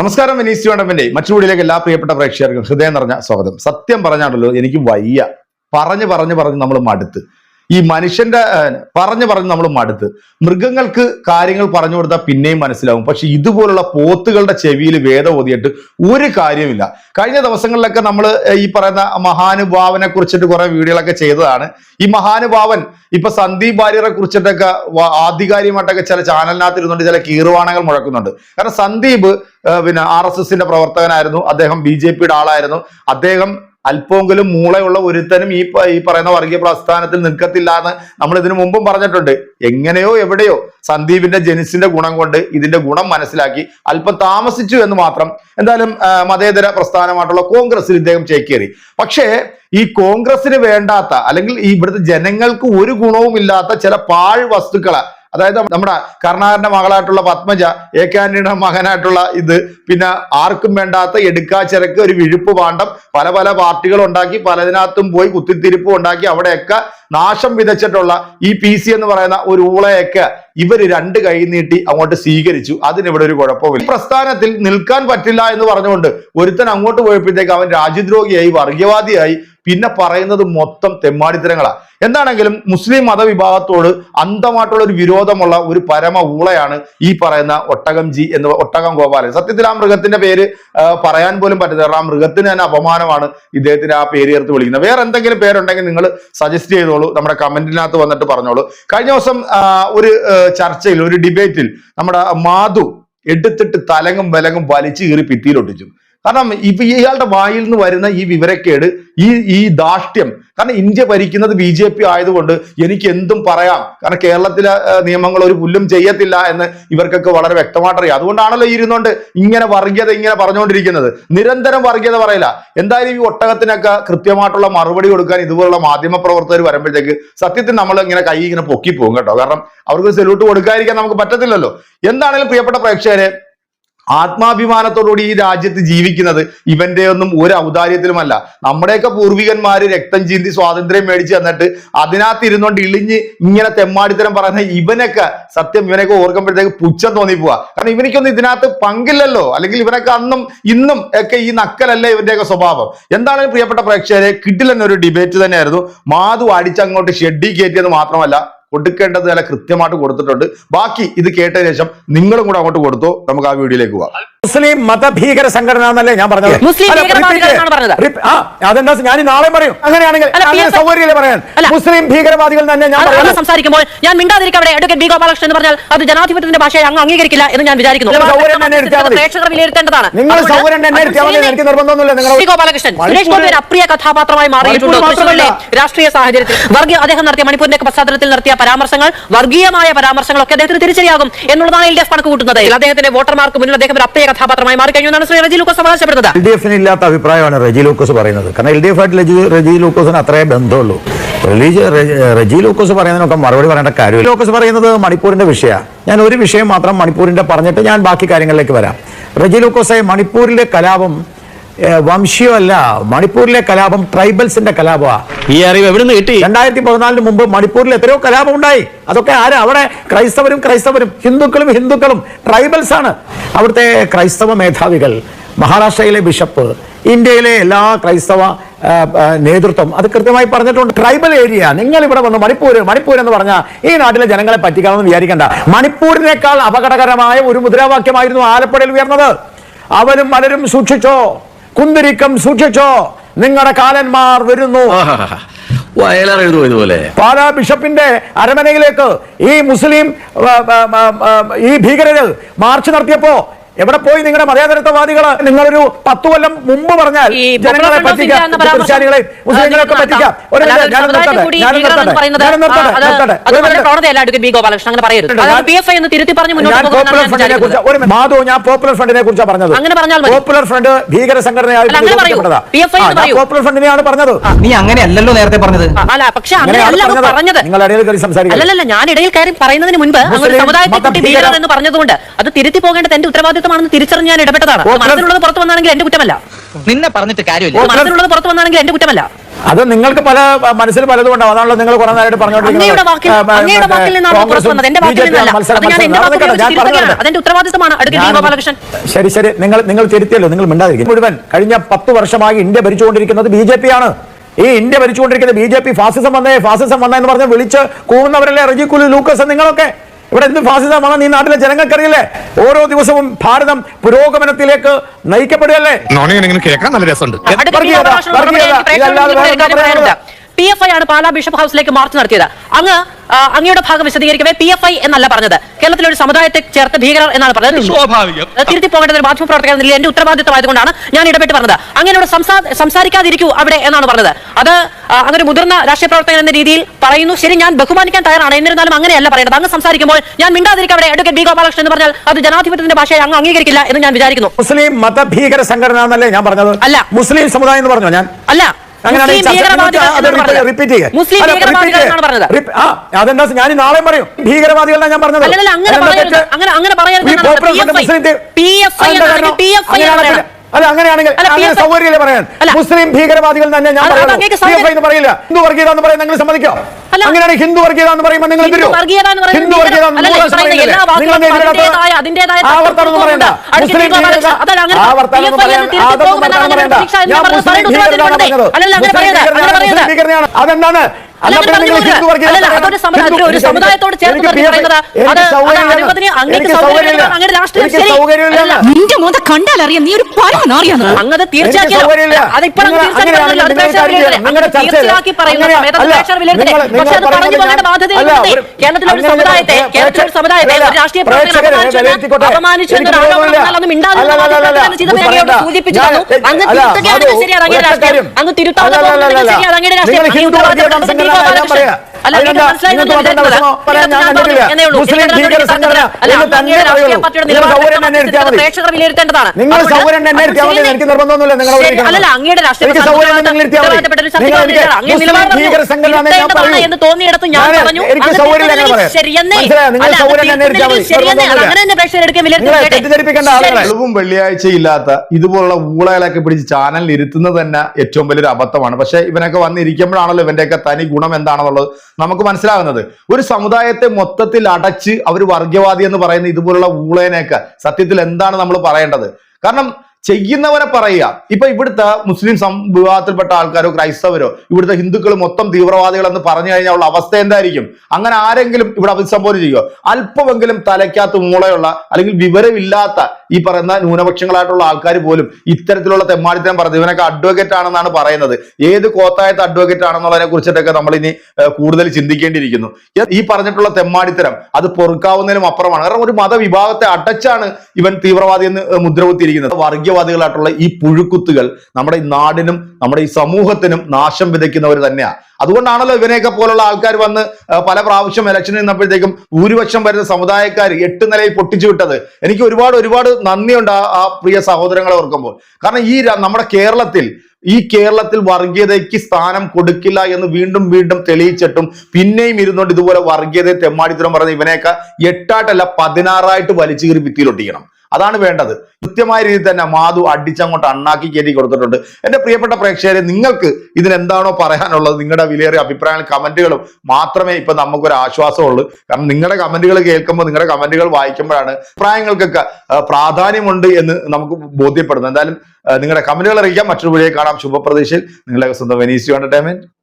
നമസ്കാരം വിനീസ് വേണ്ടവന്റെ മറ്റു വീടിലേക്ക് എല്ലാ പ്രിയപ്പെട്ട പ്രേക്ഷകർക്കും ഹൃദയം നിറഞ്ഞ സ്വാഗതം. സത്യം പറഞ്ഞാണല്ലോ എനിക്ക് വയ്യ. പറഞ്ഞു പറഞ്ഞു പറഞ്ഞ് നമ്മൾ മടുത്ത്. ഈ മനുഷ്യന്റെ പറഞ്ഞു പറഞ്ഞു നമ്മൾ മടുത്ത്. മൃഗങ്ങൾക്ക് കാര്യങ്ങൾ പറഞ്ഞു കൊടുത്താൽ പിന്നെയും മനസ്സിലാവും. പക്ഷെ ഇതുപോലുള്ള പോത്തുകളുടെ ചെവിയിൽ വേദം ഓതിയിട്ട് ഒരു കാര്യമില്ല കഴിഞ്ഞ ദിവസങ്ങളിലൊക്കെ നമ്മൾ ഈ പറയുന്ന മഹാനുഭാവനെ കുറിച്ചിട്ട് കുറെ വീഡിയോകളൊക്കെ ചെയ്തതാണ്. ഈ മഹാനുഭാവൻ ഇപ്പൊ സന്ദീപ് ഭാര്യരെ കുറിച്ചിട്ടൊക്കെ ആധികാരികമായിട്ടൊക്കെ ചില ചാനലിനകത്ത് ഇരുന്നുണ്ട് ചില കീറുവാണകൾ മുഴക്കുന്നുണ്ട്. കാരണം സന്ദീപ് പിന്നെ ആർ എസ് എസിന്റെ പ്രവർത്തകനായിരുന്നു. അദ്ദേഹം ബി ജെ പിയുടെ ആളായിരുന്നു. അദ്ദേഹം അല്പമെങ്കിലും മൂളയുള്ള ഒരുത്തനും ഈ ഈ പറയുന്ന വർഗീയ പ്രസ്ഥാനത്തിൽ നിൽക്കത്തില്ല എന്ന് നമ്മൾ ഇതിനു മുമ്പും പറഞ്ഞിട്ടുണ്ട്. എങ്ങനെയോ എവിടെയോ സന്ദീപിന്റെ ജനിസിന്റെ ഗുണം കൊണ്ട് ഇതിന്റെ ഗുണം മനസ്സിലാക്കി അല്പം താമസിച്ചു എന്ന് മാത്രം എന്തായാലും മതേതര പ്രസ്ഥാനമായിട്ടുള്ള കോൺഗ്രസിൽ ഇദ്ദേഹം ചേക്കേറി. പക്ഷേ ഈ കോൺഗ്രസിന് വേണ്ടാത്ത അല്ലെങ്കിൽ ഇവിടുത്തെ ജനങ്ങൾക്ക് ഒരു ഗുണവും ഇല്ലാത്ത ചില പാഴ് വസ്തുക്കളെ അതായത് നമ്മുടെ കർണാകരന്റെ മകളായിട്ടുള്ള പത്മജ എ മകനായിട്ടുള്ള ഇത്. പിന്നെ ആർക്കും വേണ്ടാത്ത എടുക്കാച്ചിരക്ക് ഒരു വിഴുപ്പ് പാണ്ഡം. പല പല പാർട്ടികൾ ഉണ്ടാക്കി പലതിനകത്തും പോയി കുത്തിത്തിരിപ്പ് ഉണ്ടാക്കി അവിടെയൊക്കെ നാശം വിതച്ചിട്ടുള്ള ഈ പി സി എന്ന് പറയുന്ന ഒരു ഊളയൊക്കെ ഇവർ രണ്ട് കൈ നീട്ടി അങ്ങോട്ട് സ്വീകരിച്ചു. അതിനിവിടെ ഒരു കുഴപ്പമില്ല പ്രസ്ഥാനത്തിൽ നിൽക്കാൻ പറ്റില്ല എന്ന് പറഞ്ഞുകൊണ്ട് ഒരുത്തൻ അങ്ങോട്ട് പോയപ്പോഴത്തേക്ക് അവൻ രാജ്യദ്രോഹിയായി വർഗീയവാദിയായി പിന്നെ പറയുന്നത് മൊത്തം തെമ്മാടിത്തരങ്ങളാണ് എന്താണെങ്കിലും മുസ്ലിം മതവിഭാഗത്തോട് അന്തമായിട്ടുള്ള ഒരു വിരോധമുള്ള ഒരു പരമ ഊളയാണ് ഈ പറയുന്ന ഒട്ടകം ജി എന്ന് ഒട്ടകം ഗോപാലൻ. സത്യത്തിൽ ആ മൃഗത്തിന്റെ പേര് പറയാൻ പോലും പറ്റുന്നത് കാരണം ആ മൃഗത്തിന് തന്നെ അപമാനമാണ് ഇദ്ദേഹത്തിന് ആ പേര് ചേർത്ത് വിളിക്കുന്നത്. വേറെ എന്തെങ്കിലും പേരുണ്ടെങ്കിൽ നിങ്ങൾ സജസ്റ്റ് ചെയ്തോളൂ. നമ്മുടെ കമന്റിനകത്ത് വന്നിട്ട് പറഞ്ഞോളൂ. കഴിഞ്ഞ ദിവസം ഒരു ചർച്ചയിൽ ഒരു ഡിബേറ്റിൽ നമ്മുടെ മാധു എടുത്തിട്ട് തലങ്ങും വിലങ്ങും വലിച്ചു കീറി ഭിത്തിയിലൊട്ടിച്ചു. കാരണം ഇപ്പൊ ഇയാളുടെ വായിൽ നിന്ന് വരുന്ന ഈ വിവരക്കേട് ഈ ഈ ദാഷ്ട്യം കാരണം ഇന്ത്യ ഭരിക്കുന്നത് ബി ജെ പി ആയതുകൊണ്ട് എനിക്ക് എന്തും പറയാം. കാരണം കേരളത്തിലെ നിയമങ്ങൾ ഒരു പുല്ലും ചെയ്യത്തില്ല എന്ന് ഇവർക്കൊക്കെ വളരെ വ്യക്തമായിട്ട് അറിയാം അതുകൊണ്ടാണല്ലോ ഇരുന്നോണ്ട് ഇങ്ങനെ വർഗീയത ഇങ്ങനെ പറഞ്ഞുകൊണ്ടിരിക്കുന്നത് നിരന്തരം വർഗീയത പറയില്ല. എന്തായാലും ഈ ഒട്ടകത്തിനൊക്കെ കൃത്യമായിട്ടുള്ള മറുപടി കൊടുക്കാൻ ഇതുപോലുള്ള മാധ്യമ പ്രവർത്തകർ വരുമ്പോഴത്തേക്ക് സത്യത്തിൽ നമ്മൾ ഇങ്ങനെ കൈ ഇങ്ങനെ പൊക്കി പോകും കേട്ടോ. കാരണം അവർക്ക് സെല്യൂട്ട് കൊടുക്കാതിരിക്കാൻ നമുക്ക് പറ്റത്തില്ലല്ലോ. എന്താണെങ്കിലും പ്രിയപ്പെട്ട പ്രേക്ഷകരെ ആത്മാഭിമാനത്തോടുകൂടി ഈ രാജ്യത്ത് ജീവിക്കുന്നത് ഇവന്റെ ഒന്നും ഒരു ഔദാര്യത്തിലുമല്ല. നമ്മുടെയൊക്കെ പൂർവികന്മാര് രക്തം ചീന്തി സ്വാതന്ത്ര്യം മേടിച്ച് തന്നിട്ട് അതിനകത്ത് ഇളിഞ്ഞ് ഇങ്ങനെ തെമ്മാടിത്തരം പറയുന്ന ഇവനൊക്കെ സത്യം ഇവനൊക്കെ ഓർക്കുമ്പോഴത്തേക്ക് പുച്ഛം തോന്നിപ്പോവാ. കാരണം ഇവനിക്കൊന്നും ഇതിനകത്ത് പങ്കില്ലല്ലോ. അല്ലെങ്കിൽ ഇവനൊക്കെ അന്നും ഇന്നും ഒക്കെ ഈ നക്കലല്ലേ ഇവന്റെയൊക്കെ സ്വഭാവം. എന്താണ് പ്രിയപ്പെട്ട പ്രേക്ഷകരെ? കിട്ടില്ലെന്നൊരു ഡിബേറ്റ് തന്നെയായിരുന്നു. മാധു അടിച്ചങ്ങോട്ട് ഷെഡി കയറ്റിയത് മാത്രമല്ല കൊടുക്കേണ്ടത് നല്ല കൃത്യമായിട്ട് കൊടുത്തിട്ടുണ്ട്. ബാക്കി ഇത് കേട്ടതിന് ശേഷം നിങ്ങളും കൂടെ അങ്ങോട്ട് കൊടുത്തു. നമുക്ക് ആ വീഡിയോയിലേക്ക് പോവാം മുസ്ലിം മതഭീകര സംഘടന എന്നല്ലേ ഞാൻ പറഞ്ഞത്? അതെന്താ ഞാൻ നാളെ പറയും. അങ്ങനെയാണെങ്കിൽ PSI പറയാൻ. മുസ്ലിം ഭീകരവാദികൾ തന്നെ ഞാൻ സംസാരിക്കുമ്പോൾ ഞാൻ മിണ്ടാതിരിക്കവിടെ അഡ്വക്കേറ്റ് ബി ഗോപാലകൃഷ്ണൻ എന്ന് പറഞ്ഞാൽ അത് ജനാധിപത്യത്തിന്റെ ഭാഷയെ അങ്ങ് അംഗീകരിക്കില്ല എന്ന് ഞാൻ വിചാരിക്കുന്നു. പ്രേക്ഷകർ വിലയിരുത്തേണ്ടതാണ്. ഗോപാലകൃഷ്ണൻ സുരേഷ് മണിപ്പൂർ- ഗോപി ഒരു അപ്രിയ കഥാപാത്രമായി മാറിയിട്ടുണ്ട്. രാഷ്ട്രീയ സാഹചര്യത്തിൽ വർഗീയ അദ്ദേഹം നടത്തിയ മണിപ്പൂരിന്റെ പശ്ചാത്തലത്തിൽ നടത്തിയ പരാമർശങ്ങൾ വർഗീയമായ പരാമർശങ്ങളൊക്കെ അദ്ദേഹത്തിന് തിരിച്ചറിയാകും എന്നുള്ളതാണ് എൽ ഡി എഫ് കണക്ക് കൂട്ടുന്നത്. അദ്ദേഹത്തിന്റെ വോട്ടർമാർക്ക് മുന്നിൽ അദ്ദേഹം ഒരു അപ്രിയ കഥാപാത്രമായി മാറിക്കഴിഞ്ഞു ശ്രീ റജി ലൂക്കോസ് അവകാശപ്പെടുന്നത്. എൽ ഡി എഫിന് ഇല്ലാത്ത അഭിപ്രായമാണ് റജി ലൂക്കോസ് പറയുന്നത്. കാരണം എൽ ഡി എഫ് ആയിട്ട് റജി ലൂക്കോസിന് അത്രേ ബന്ധമുള്ളൂ. റിലീജ് റെജി- ലൂക്കോസ് പറയുന്നതിനൊക്കെ മറുപടി പറയേണ്ട കാര്യമില്ല. ലൂക്കോസ് പറയുന്നത് മണിപ്പൂരിന്റെ വിഷയമാണ്. ഞാൻ ഒരു വിഷയം മാത്രം മണിപ്പൂരിന്റെ പറഞ്ഞിട്ട് ഞാൻ ബാക്കി കാര്യങ്ങളിലേക്ക് വരാം. റജി ലൂക്കോസെ മണിപ്പൂരിലെ കലാപം വംശീയമല്ല മണിപ്പൂരിലെ കലാപം ട്രൈബൽസിന്റെ കലാപമാണ് ഈ അറിവ് എവിടെ നിന്ന് കിട്ടി? രണ്ടായിരത്തി പതിനാലിന് മുമ്പ് മണിപ്പൂരിൽ എത്രയോ കലാപം ഉണ്ടായി അതൊക്കെ ആരാ? അവിടെ ക്രൈസ്തവരും ക്രൈസ്തവരും ഹിന്ദുക്കളും ഹിന്ദുക്കളും ട്രൈബൽസ് ആണ് അവിടുത്തെ ക്രൈസ്തവ മേധാവികൾ മഹാരാഷ്ട്രയിലെ ബിഷപ്പ് ഇന്ത്യയിലെ എല്ലാ ക്രൈസ്തവ നേതൃത്വം അത് കൃത്യമായി പറഞ്ഞിട്ടുണ്ട്. ട്രൈബൽ ഏരിയ നിങ്ങൾ ഇവിടെ വന്ന് മണിപ്പൂർ മണിപ്പൂർ എന്ന് പറഞ്ഞാൽ ഈ നാട്ടിലെ ജനങ്ങളെ പറ്റിക്കാമെന്ന് വിചാരിക്കണ്ട. മണിപ്പൂരിനേക്കാൾ അപകടകരമായ ഒരു മുദ്രാവാക്യമായിരുന്നു ആലപ്പുഴയിൽ ഉയർന്നത്. അവരും മലരും സൂക്ഷിച്ചോ? കുന്തിരിക്കം സൂക്ഷിച്ചോ. നിങ്ങളുടെ കാലന്മാർ വരുന്നു. വയലാർ എഴുതുമോ ഇതുപോലെ? പാലാ ബിഷപ്പിന്റെ അരമനയിലേക്ക് ഈ മുസ്ലിം ഈ ഭീകരര് മാർച്ച് നടത്തിയപ്പോ എവിടെ പോയി നിങ്ങളുടെ മതേതരത്വവാദികൾ? നിങ്ങളൊരു പത്ത് കൊല്ലം മുമ്പ് പറഞ്ഞാൽ ജനങ്ങളെ പറ്റിക്കാം ക്രിസ്ത്യാനികളെയും മുസ്ലിങ്ങളെയൊക്കെ അത് പറ്റിക്കാം. ഒരു ഞാൻ- പോപ്പുലർ ഫ്രണ്ടിനെ കുറിച്ച് ഒരു മാധവ് ഞാൻ പോപ്പുലർ ഫ്രണ്ടിനെ കുറിച്ചാണ് പറഞ്ഞത്. പറഞ്ഞാൽ പോപ്പുലർ ഫ്രണ്ട് ഭീകര സംഘടനയായി പോപ്പുലർ ഫ്രണ്ടിനെയാണ് പറഞ്ഞത്. നീ അങ്ങനെയല്ലല്ലോ നേരത്തെ പറഞ്ഞത്. അല്ല പക്ഷെ അങ്ങനെയാണ് അങ്ങനെയല്ല അങ്ങ് പറഞ്ഞത്. നിങ്ങൾ ഇടയിൽ കയറി സംസാരിക്കുക അല്ലല്ല ഞാൻ ഇടയിൽ കയറി പറയുന്നതിന് മുൻപ് സമുദായത്തെ കുട്ടി ഭീകരർ എന്ന് പറഞ്ഞതുകൊണ്ട് അത് തിരുത്തി പോകേണ്ടത് എന്റെ ഉത്തരവാദിത്തമാണെന്ന് തിരിച്ചറിഞ്ഞ് ഞാൻ ഇടപെട്ടതാണ് മനസ്സിലുള്ളത് പുറത്തു വന്നാണെങ്കിൽ എന്റെ കുറ്റമല്ല. നിന്നെ പറഞ്ഞിട്ട് കാര്യമില്ല. മനസ്സിലുള്ളത് പുറത്തു വന്നാണെങ്കിൽ എന്റെ കുറ്റമല്ല. അത് നിങ്ങൾക്ക് പല മനസ്സിൽ പലതും ഉണ്ടാവും അതാണല്ലോ നിങ്ങൾ കുറെ നേരമായിട്ട് ശരി ശരി. നിങ്ങൾ നിങ്ങൾ തിരുത്തിയല്ലോ. നിങ്ങൾ മിണ്ടാതിരിക്കും മുഴുവൻ കഴിഞ്ഞ പത്ത് വർഷമായി ഇന്ത്യ ഭരിച്ചുകൊണ്ടിരിക്കുന്നത് ബി ജെ പി ആണ്. ഈ ഇന്ത്യ ഭരിച്ചുകൊണ്ടിരിക്കുന്ന ബി ജെ പി ഫാസിസം വന്നേ ഫാസിസം വന്നേ എന്ന് പറഞ്ഞ് വിളിച്ച് കൂവുന്നവരല്ലേ റജി കുലു ലൂക്കസ് നിങ്ങളൊക്കെ? ഇവിടെ എന്ത് ഫാസിസം വന്ന നീ നാട്ടിലെ ജനങ്ങൾക്കറിയില്ലേ? ഓരോ ദിവസവും ഭാരതം പുരോഗമനത്തിലേക്ക് നയിക്കപ്പെടുകയല്ലേ? കേൾക്കാൻ നല്ല രസമുണ്ട്. പി എഫ് ഐ ആണ് പാലാ ബിഷപ്പ് ഹൗസിലേക്ക് മാർച്ച് നടത്തിയത്. അങ്ങ് അങ്ങയുടെ ഭാഗം വിശദീകരിക്കവേ പി എഫ് ഐ എന്നല്ല പറഞ്ഞത്. കേരളത്തിലെ ഒരു സമുദായത്തെ ചേർത്ത് ഭീകരർ എന്നാണ് പറഞ്ഞത്. സ്വാഭാവികം. തിരുത്തി പോകേണ്ടത് ഒരു മാധ്യമ പ്രവർത്തകൻ എന്നില്ല. എന്റെ ഉത്തരവാദിത്തമായതുകൊണ്ടാണ് ഞാൻ ഇടപെട്ട് പറഞ്ഞത്. അങ്ങനെയോട് സംസാ- സംസാരിക്കാതിരിക്കൂ അവിടെ എന്നാണ് പറഞ്ഞത്. അത് അങ്ങനെ മുതിർന്ന രാഷ്ട്രീയ പ്രവർത്തകൻ എന്ന രീതിയിൽ പറയുന്നു. ശരി ഞാൻ ബഹുമാനിക്കാൻ തയ്യാറാണ്. എന്നിരുന്നാലും അങ്ങനെയല്ല പറയേണ്ടത്. അങ്ങ് സംസാരിക്കുമ്പോൾ ഞാൻ മിണ്ടാതിരിക്കും അവിടെ. അഡ്വക്കേറ്റ് ബി ഗോപാലകൃഷ്ണൻ എന്ന് പറഞ്ഞാൽ അത് ജനാധിപത്യത്തിന്റെ ഭാഷയെ അങ്ങ് അംഗീകരിക്കില്ല എന്ന് ഞാൻ വിചാരിക്കുന്നു. മുസ്ലിം മതഭീകര സംഘടന എന്നല്ലേ ഞാൻ പറഞ്ഞത്? അല്ല. മുസ്ലിം സമുദായം എന്ന് പറഞ്ഞു ഞാൻ? അല്ല. അതെന്താ ഞാൻ നാളെ പറയും. ഭീകരവാദികളാണ് ഞാൻ പറഞ്ഞത്. അങ്ങനെ? അങ്ങനെ അങ്ങനെ പറയരുത് അല്ല അങ്ങനെയാണെങ്കിൽ അങ്ങനെ സൗകര്യമില്ല പറയാൻ. മുസ്ലിം ഭീകരവാദികൾ തന്നെ ഞാൻ എന്ന് പറയില്ല. ഹിന്ദു വർഗീയത എന്ന് പറയുന്നത് നിങ്ങൾ സമ്മതിക്കോ? അങ്ങനെയാണ് ഹിന്ദു വർഗീയത എന്ന് പറയുമ്പോൾ നിങ്ങൾ ഹിന്ദു വർഗീയത ആവർത്തനം പറയണ്ട. മുസ്ലിം ആവർത്തനം പറയാൻ പറയണ്ട. ഞാൻ മുസ്ലിം അതെന്താണ്? സമുദായത്തോട് ചേർത്ത് പറയുന്നത് നിന്റെ മോന്ത കണ്ടാലറിയാം നീ ഒരു തീർച്ചയാക്കി കേരളത്തിലെ ഒരു സമുദായത്തെ കേരളത്തിലെ ഒരു സമുദായത്തെ രാഷ്ട്രീയ അപമാനിച്ചു സൂചിപ്പിച്ചു അങ്ങ് അല്ല, ശരിയാണ് അങ്ങയുടെ രാഷ്ട്രീയം. അങ്ങ് തിരുത്താതെ അല്ല, അല്ല, പോകുന്നതിന് അല്ല, ശരിയാണ് അങ്ങയുടെ രാഷ്ട്രീയം നിങ്ങൾ അങ്ങ് വെള്ളിയാഴ്ച ഇല്ലാത്ത പ്രേക്ഷകർ വിലയിരുത്തേണ്ടതാണ്. അല്ലല്ല അങ്ങയുടെ രാഷ്ട്രീയ. എന്ന് തോന്നിയിടത്ത് ഞാൻ പറഞ്ഞു. ശരിയെന്നേ. ആളുകളെ വെളുവും ഇതുപോലുള്ള ഊളകളൊക്കെ പിടിച്ച് ചാനലിൽ ഇരുത്തുന്നത് തന്നെ ഏറ്റവും വലിയൊരു അബദ്ധമാണ് പക്ഷെ ഇവനൊക്കെ വന്നിരിക്കുമ്പോഴാണല്ലോ ഇവന്റെയൊക്കെ തനി ഗുണം എന്താണെന്നുള്ളത് നമുക്ക് മനസ്സിലാകുന്നത് ഒരു സമുദായത്തെ മൊത്തത്തിൽ അടച്ച് അവർ വർഗീയവാദി എന്ന് പറയുന്ന ഇതുപോലുള്ള ഊളേനെയൊക്കെ സത്യത്തിൽ എന്താണ് നമ്മൾ പറയേണ്ടത്? കാരണം ചെയ്യുന്നവരെ പറയുക. ഇപ്പൊ ഇവിടുത്തെ മുസ്ലിം സംഭവത്തിൽപ്പെട്ട ആൾക്കാരോ ക്രൈസ്തവരോ ഇവിടുത്തെ ഹിന്ദുക്കൾ മൊത്തം തീവ്രവാദികൾ എന്ന് പറഞ്ഞു കഴിഞ്ഞാൽ ഉള്ള അവസ്ഥ എന്തായിരിക്കും? അങ്ങനെ ആരെങ്കിലും ഇവിടെ അഭിസംബോധന ചെയ്യുമോ അല്പമെങ്കിലും തലയ്ക്കകത്ത് മൂളയുള്ള അല്ലെങ്കിൽ വിവരമില്ലാത്ത ഈ പറയുന്ന ന്യൂനപക്ഷങ്ങളായിട്ടുള്ള ആൾക്കാർ പോലും ഇത്തരത്തിലുള്ള തെമ്മാടിത്തരം പറഞ്ഞു ഇവനൊക്കെ അഡ്വക്കേറ്റ് ആണെന്നാണ് പറയുന്നത്. ഏത് കോത്തായത്ത് അഡ്വക്കേറ്റ് ആണെന്നുള്ളതിനെ കുറിച്ചിട്ടൊക്കെ നമ്മൾ ഇനി കൂടുതൽ ചിന്തിക്കേണ്ടിയിരിക്കുന്നു. ഈ പറഞ്ഞിട്ടുള്ള തെമ്മാടിത്തരം അത് പൊറുക്കാവുന്നതിനും അപ്പുറമാണ്. കാരണം ഒരു മതവിഭാഗത്തെ അടച്ചാണ് ഇവൻ തീവ്രവാദി എന്ന് മുദ്രകുത്തിയിരിക്കുന്നത്. മുദ്ര കുത്തിയിരിക്കുന്നത് വർഗീയവാദികളായിട്ടുള്ള ഈ പുഴുക്കുത്തുകൾ നമ്മുടെ ഈ നാടിനും നമ്മുടെ ഈ സമൂഹത്തിനും നാശം വിതയ്ക്കുന്നവർ തന്നെയാണ് അതുകൊണ്ടാണല്ലോ ഇവനെയൊക്കെ പോലുള്ള ആൾക്കാർ വന്ന് പല പ്രാവശ്യം ഇലക്ഷൻ നിന്നപ്പോഴത്തേക്കും ഭൂരിപക്ഷം വരുന്ന സമുദായക്കാർ എട്ട് നിലയിൽ പൊട്ടിച്ചു വിട്ടത്. എനിക്ക് ഒരുപാട് ഒരുപാട് നന്ദിയുണ്ട് ആ ആ പ്രിയ സഹോദരങ്ങളെ ഓർക്കുമ്പോൾ. കാരണം ഈ നമ്മുടെ കേരളത്തിൽ ഈ കേരളത്തിൽ വർഗീയതയ്ക്ക് സ്ഥാനം കൊടുക്കില്ല എന്ന് വീണ്ടും വീണ്ടും തെളിയിച്ചിട്ടും പിന്നെയും ഇരുന്നുകൊണ്ട് ഇതുപോലെ വർഗീയതയെ തെമ്മാടിത്തരം പറഞ്ഞ ഇവനെയൊക്കെ എട്ടാട്ടല്ല പതിനാറായിട്ട് വലിച്ചു കീറി ഭിത്തിയിലൊട്ടിക്കണം. അതാണ് വേണ്ടത്. കൃത്യമായ രീതിയിൽ തന്നെ മാധു അടിച്ചങ്ങോട്ട് അണ്ണാക്കി കയറ്റി കൊടുത്തിട്ടുണ്ട്. എന്റെ പ്രിയപ്പെട്ട പ്രേക്ഷകരെ നിങ്ങൾക്ക് ഇതിനെന്താണോ പറയാനുള്ളത്? നിങ്ങളുടെ വിലയേറിയ അഭിപ്രായങ്ങളും കമന്റുകളും മാത്രമേ ഇപ്പൊ നമുക്കൊരു ആശ്വാസമുള്ളൂ. കാരണം നിങ്ങളുടെ കമന്റുകൾ കേൾക്കുമ്പോൾ നിങ്ങളുടെ കമന്റുകൾ വായിക്കുമ്പോഴാണ് അഭിപ്രായങ്ങൾക്കൊക്കെ പ്രാധാന്യമുണ്ട് എന്ന് നമുക്ക് ബോധ്യപ്പെടുന്നത്. എന്തായാലും നിങ്ങളുടെ കമന്റുകൾ അറിയിക്കാം. മറ്റൊരു വഴിയെ കാണാം. ശുഭപ്രതീക്ഷയിൽ. നിങ്ങളുടെ സ്വന്തം വെനീസ് എന്റർടൈൻമെന്റ്